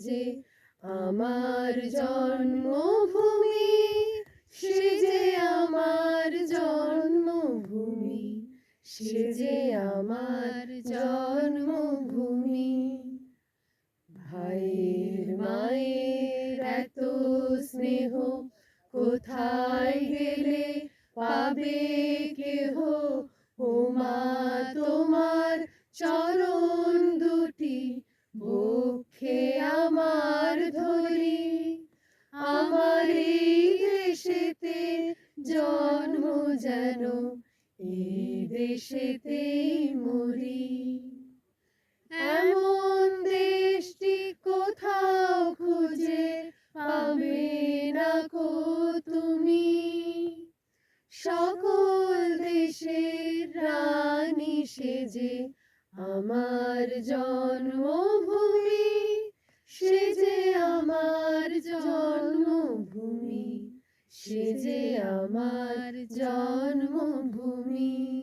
সেজে আমার জন্মভূমি সে যে আমার জন্মভূমি সে যে আমার জন্মভূমি। ভাইয়ের মায়ের এত স্নেহ কোথায় গেলে পাবে কেহ? ও মা তোমার চরণ দুটি বক্ষে জন্ম যেন এই দেশেতে মরি। এমন দেশটি কোথাও খুঁজে পাবে না কো তুমি। সকল দেশের রানী সেজে আমার জন্মভূমি। সে যে আমার জন্মভূমি।